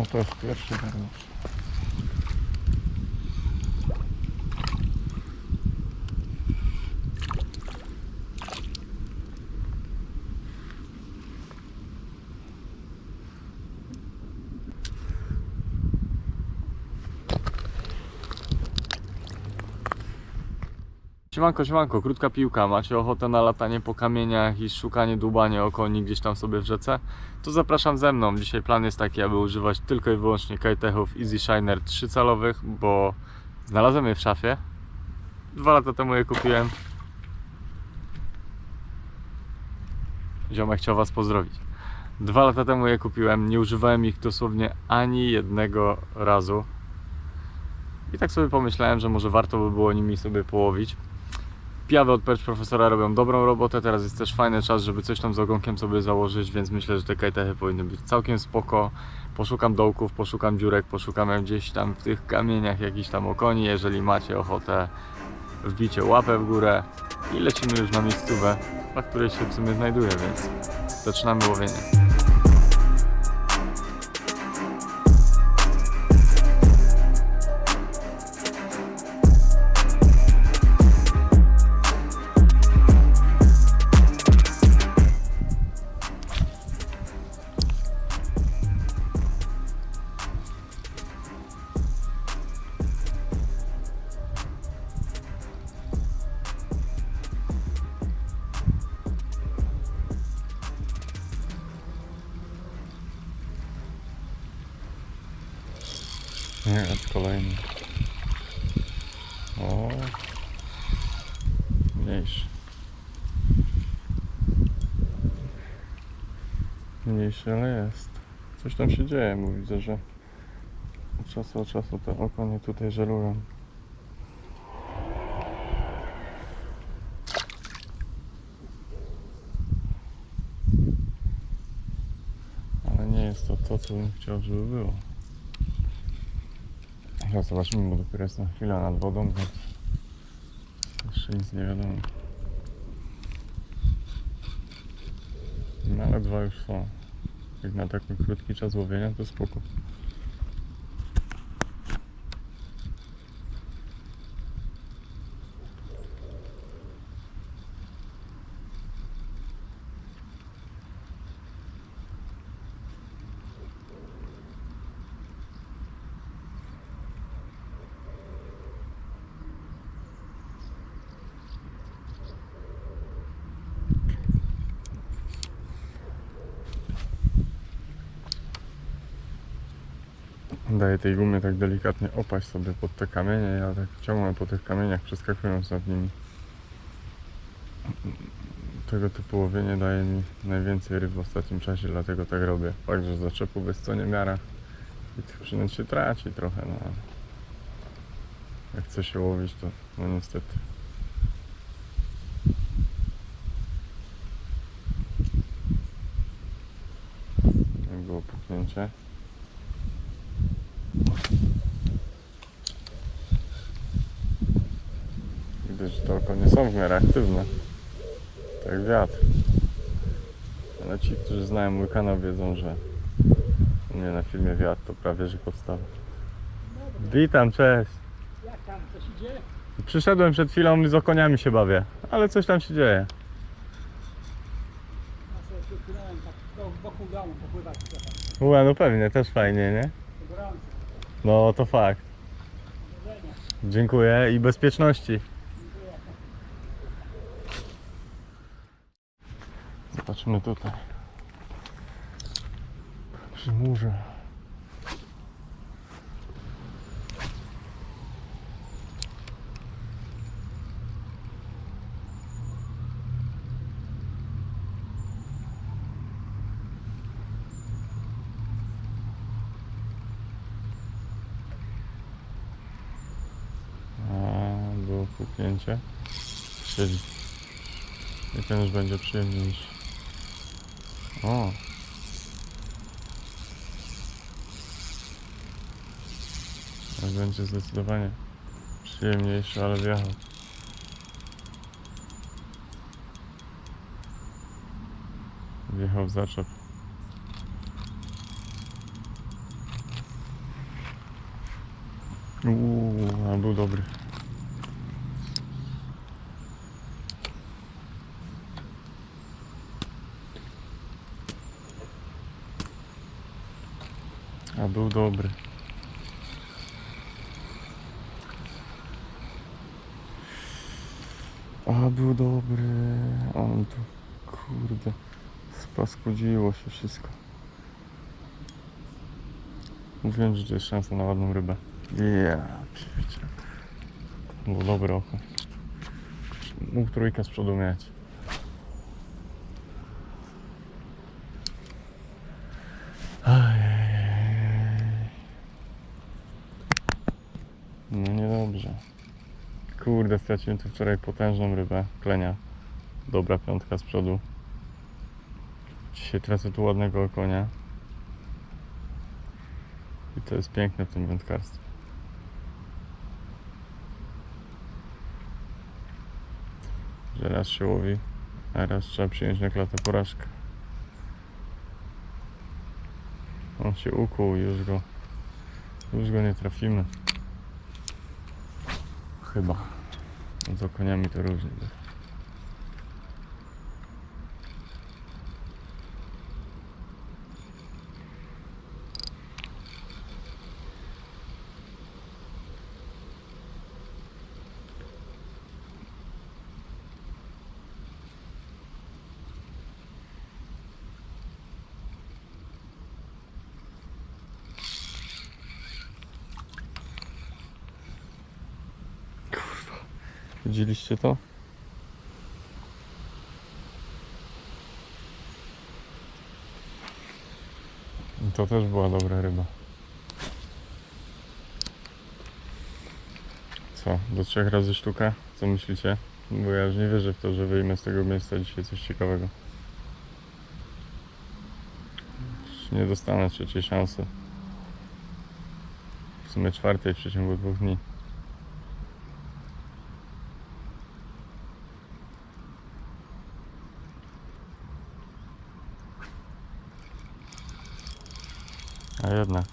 No to jest pierwszy garnusz. Siemanko, siemanko, krótka piłka. Macie ochotę na latanie po kamieniach i szukanie, dłubanie o gdzieś tam sobie w rzece? To zapraszam ze mną. Dzisiaj plan jest taki, aby używać tylko i wyłącznie Kitechów Easy Shiner 3-calowych, bo znalazłem je w szafie. Dwa lata temu je kupiłem. Ziomek chciał Was pozdrowić. Dwa lata temu je kupiłem, nie używałem ich dosłownie ani jednego razu. I tak sobie pomyślałem, że może warto by było nimi sobie połowić. Piawy od Perch Profesora robią dobrą robotę, teraz jest też fajny czas, żeby coś tam z ogonkiem sobie założyć, więc myślę, że te kajtechy powinny być całkiem spoko. Poszukam dołków, poszukam dziurek, poszukam gdzieś tam w tych kamieniach jakiś tam okoni, jeżeli macie ochotę wbicie łapę w górę i lecimy już na miejscówę, na której się w sumie znajduję, więc zaczynamy łowienie. Mniejszy, ale jest. Coś tam się dzieje, bo widzę, że od czasu od czasu te okonie tutaj żerują. Ale nie jest to to, co bym chciał, żeby było. Teraz zobaczymy, bo dopiero jest na chwilę nad wodą, więc jeszcze nic nie wiadomo. No ale dwa już są. Jak na taki krótki czas łowienia to spoko. Daję tej gumie tak delikatnie opaść sobie pod te kamienie. Ja tak ciągnę po tych kamieniach, przeskakując nad nimi. Tego typu łowienie daje mi najwięcej ryb w ostatnim czasie, dlatego tak robię. Fakt, że zaczepów jest co niemiara i tych przynęt się traci trochę, no ale jak chce się łowić, to no niestety. Było puknięcie. Okonie są w miarę aktywne. Tak wiatr. Ale ci, którzy znają mój kanał wiedzą, że u mnie na filmie wiatr to prawie że podstawa. Witam, cześć. Jak tam, co się dzieje? Przyszedłem przed chwilą z okoniami się bawię, ale coś tam się dzieje. Ja sobie przypłynąłem tak do wokół domu popływać trochę. Ue, no pewnie, też fajnie, nie? Gorąco. No to fakt. Dziękuję i bezpieczności. Zobaczymy tutaj. Przy murze. A, było puknięcie. Siedzi. I ten już będzie przyjemniejszy. O. Tak będzie zdecydowanie przyjemniejszy, ale wjechał. Wjechał w zaczep. Uuu, a był dobry. Był dobry. A był dobry. On tu, kurde, spaskudziło się wszystko. Mówiłem, że to jest szansa na ładną rybę. Pierdzie. Było dobre oko. Mógł trójkę z przodu mieć. Ajajaj. No niedobrze. Kurde, straciłem tu wczoraj potężną rybę, klenia. Dobra piątka z przodu. Dzisiaj tracę tu ładnego konia. I to jest piękne w tym wędkarstwie. Że raz się łowi, a raz trzeba przyjąć na klatę porażkę. On się ukuł już go, już go nie trafimy. Chyba. No z koniami to różnie. Widzieliście to? To też była dobra ryba. Co, do trzech razy sztuka? Co myślicie? Bo ja już nie wierzę w to, że wyjmę z tego miejsca dzisiaj coś ciekawego. Już Nie dostanę trzeciej szansy. W sumie czwartej w przeciągu dwóch dni. A jednak.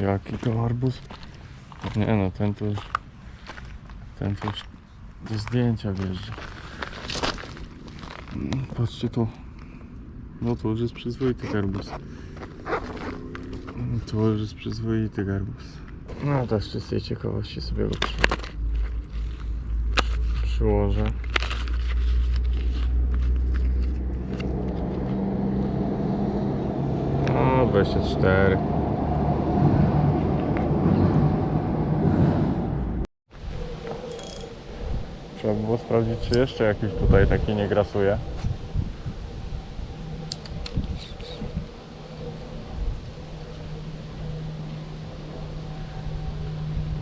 Jaki to arbuz? Nie no, ten to już... Ten to już do zdjęcia wjeżdża. Patrzcie tu. No to już jest przyzwoity garbus. To już jest przyzwoity garbus. No to z czystej ciekawości sobie go. Przyłożę. O, 24. Trzeba by było sprawdzić, czy jeszcze jakiś tutaj taki nie grasuje.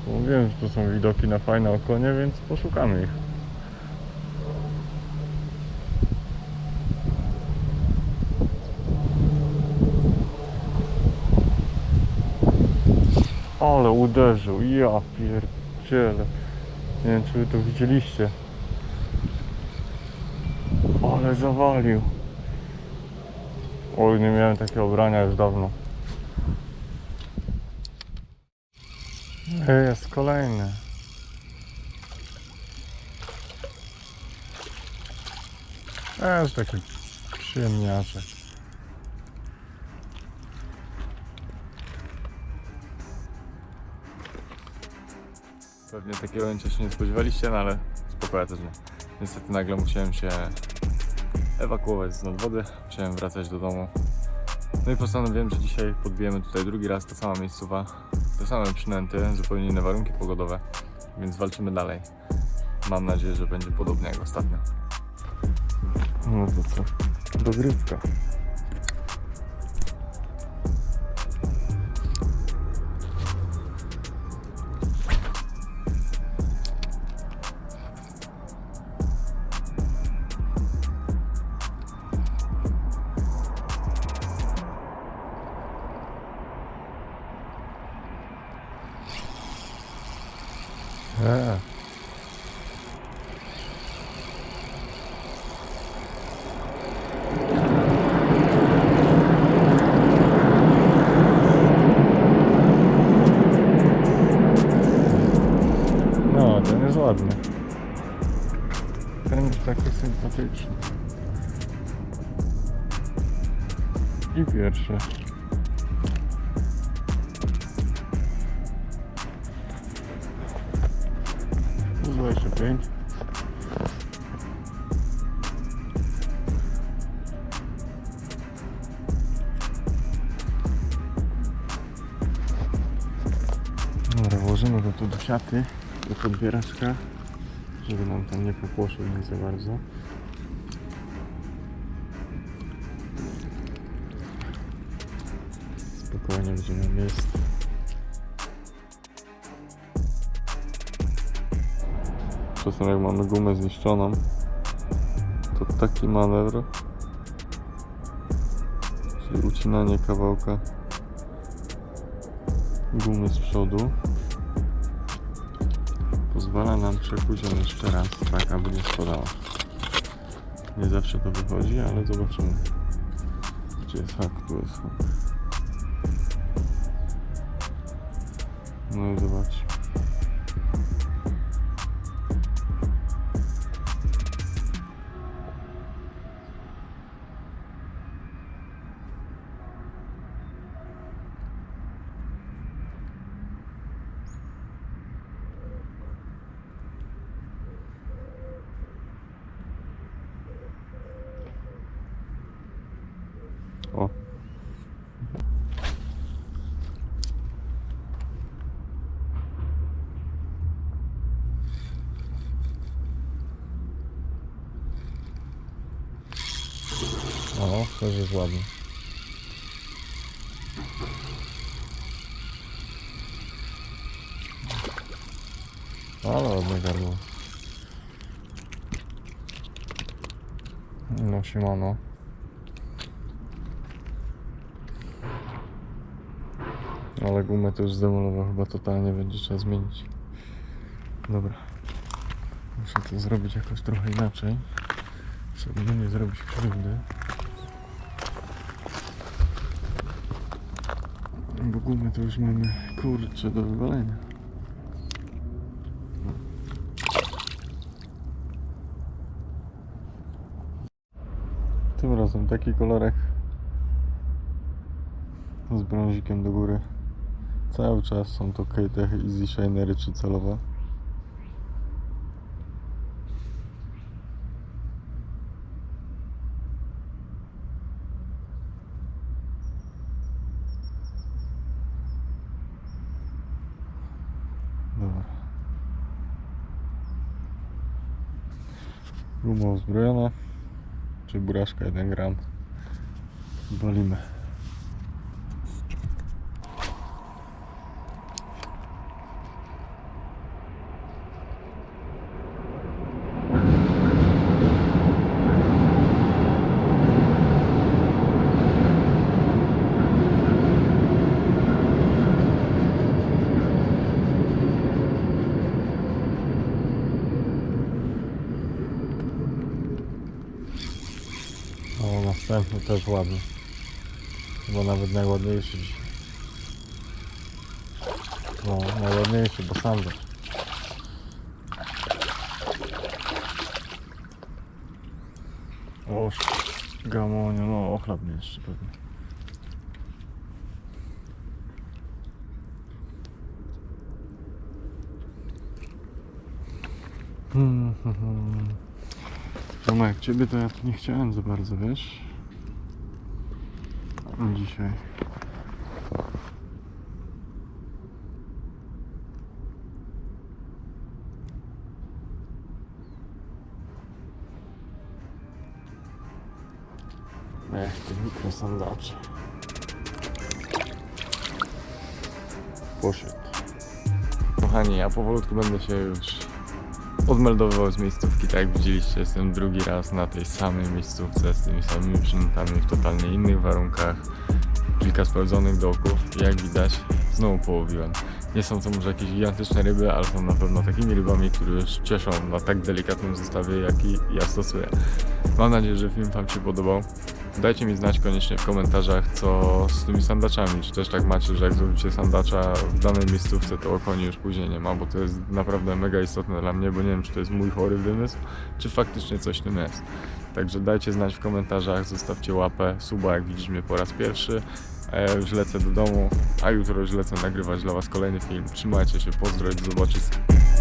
Mówiłem, że tu są widoki na fajne okonie, więc poszukamy ich. Ale uderzył, ja pierdzielę. Nie wiem, czy wy to widzieliście. Ale zawalił. Oj, nie miałem takiego ubrania już dawno. Ej, Jest kolejny. Jest taki przyjemniaczek. Pewnie takiego ujęcia się nie spodziewaliście, no ale spokojnie też nie. Niestety nagle musiałem się ewakuować z nadwody, musiałem wracać do domu. No i postanowiłem, że dzisiaj podbijemy tutaj drugi raz ta sama miejscowa, te same przynęty, zupełnie inne warunki pogodowe, więc walczymy dalej. Mam nadzieję, że będzie podobnie jak ostatnio. No to co? No, ten jest ładny. Ten jest taki sympatyczny. I pierwszy. Dwadzieścia pięć. Dobra, włożymy go tu do siaty, do podbieraczka, żeby nam tam nie popłoszył nic za bardzo. Spokojnie będzie miał miejsce. Czasem jak mamy gumę zniszczoną, to taki manewr, czyli ucinanie kawałka gumy z przodu pozwala nam przekuć ją jeszcze raz, tak aby nie spadała. Nie zawsze to wychodzi, ale zobaczymy. Gdzie jest hak? Tu jest hak. No i zobacz. O. O, też jest ładny. Ale ładne gardło. No siemano. Ale gumę to już zdemolował, chyba totalnie będzie trzeba zmienić. Dobra. Muszę to zrobić jakoś trochę inaczej, żeby nie zrobić krzywdy. Bo gumy to już mamy kurczę do wywalenia. Tym razem taki kolorek z brązikiem do góry. Cały czas są to K-Tech Easy Shinery czy celowe. Dobra. Guma uzbrojona, czy buraszka 1 gram. Bolimy. O, następny też ładny. Chyba nawet najładniejszy dzisiaj. No, najładniejszy, bo Sander. O, gamonio, no ochlap mnie jeszcze pewnie. Hmm, hmm, hmm. Ciebie to ja tu nie chciałem za bardzo, wiesz? Dzisiaj. Ech, te mikrosandacze. Poszedł. Kochani, ja powolutku będę się już odmeldowywał z miejscówki, tak jak widzieliście, jestem drugi raz na tej samej miejscówce z tymi samymi przynętami w totalnie innych warunkach. Kilka sprawdzonych dołków i jak widać znowu połowiłem. Nie są to może jakieś gigantyczne ryby, ale są na pewno takimi rybami, które już cieszą na tak delikatnym zestawie, jaki ja stosuję. Mam nadzieję, że film Wam się podobał. Dajcie mi znać koniecznie w komentarzach, co z tymi sandaczami. Czy też tak macie, że jak zrobicie sandacza w danej miejscówce, to o koni już później nie ma, bo to jest naprawdę mega istotne dla mnie, bo nie wiem, czy to jest mój chory wymysł, czy faktycznie coś tym jest. Także dajcie znać w komentarzach, zostawcie łapę, suba, jak widzisz mnie po raz pierwszy. Ja już lecę do domu, a jutro już lecę nagrywać dla Was kolejny film. Trzymajcie się, pozdro i do zobaczenia.